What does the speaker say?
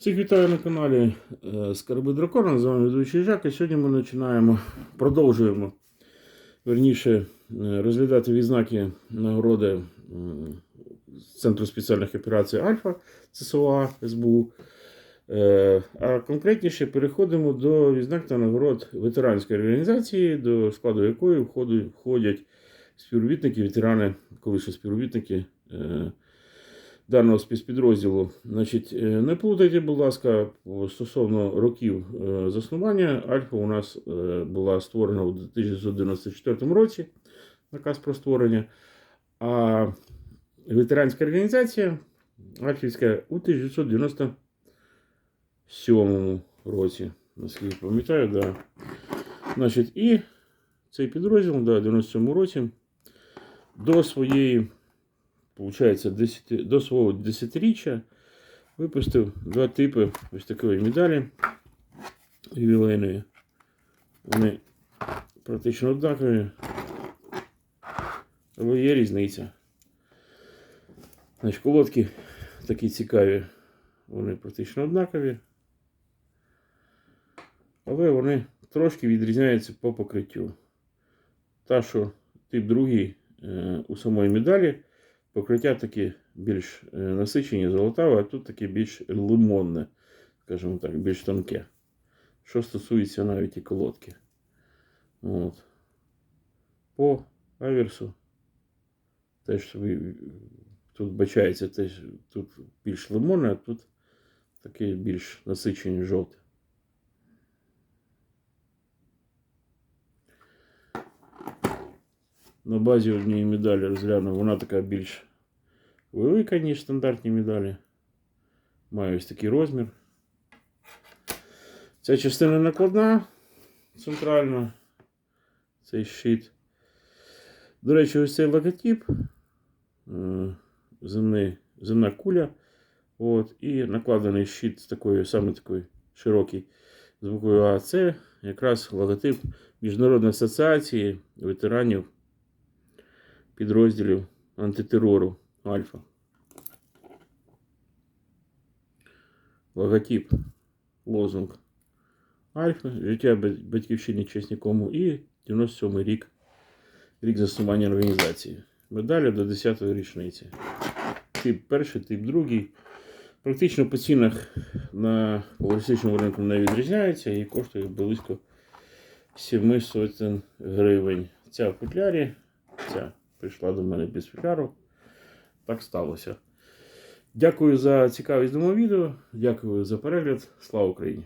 Всіх вітаю на каналі е, Скарби Дракона. З вами ведучий Жак. І сьогодні ми починаємо, продовжуємо верніше е, розглядати відзнаки нагороди Центру спеціальних операцій Альфа ЦСОА СБУ. Е, А конкретніше переходимо до відзнак та нагород ветеранської організації, до складу якої входять співробітники, ветерани, колишні співробітники. Даного спецпідрозділу. Значить, е, не плутайте, будь ласка, стосовно років е, заснування. Альфа у нас е, була створена у 1994 році, наказ про створення. А ветеранська організація Альфівська у 1997 році. Наскільки пам'ятаю, да. Значить, і цей підрозділ да, в 97 році до своєї получається, 10, до свого десятиріччя випустив два типи ось такої медалі ювілейної. Вони практично однакові, але є різниця. Значить, колодки такі цікаві, вони практично однакові, але вони трошки відрізняються по покриттю. Та, що тип другий е, у самої медалі покриття таке більш е, насичені, золотаве, а тут таке більш лимонне, скажімо так, більш тонке. Що стосується навіть і колодки. От. По аверсу теж тут бачається теж тут більш лимонне, а тут таке більш насичені жовте. На базі однієї медалі розглянув, вона така більш велика, ніж стандартні медалі. Має ось такий розмір. Ця частина накладна центральна. Цей щит. До речі, ось цей логотип. е, Земний, земна куля. От, і накладений щит з такою, саме такою широкий з буквою А. Це якраз логотип Міжнародної асоціації ветеранів підрозділів антитерору Альфа. Логотип, лозунг Альфа, життя батьківщини честь і 97-й рік, рік заснування організації. Медалі до 10-ї річниці. Тип перший, тип другий. Практично по цінах на логістичному ринку не відрізняється і коштує близько 7 сотень гривень. Ця в футлярі, ця прийшла до мене без піару. Так сталося. Дякую за цікавість до мого відео. Дякую за перегляд. Слава Україні!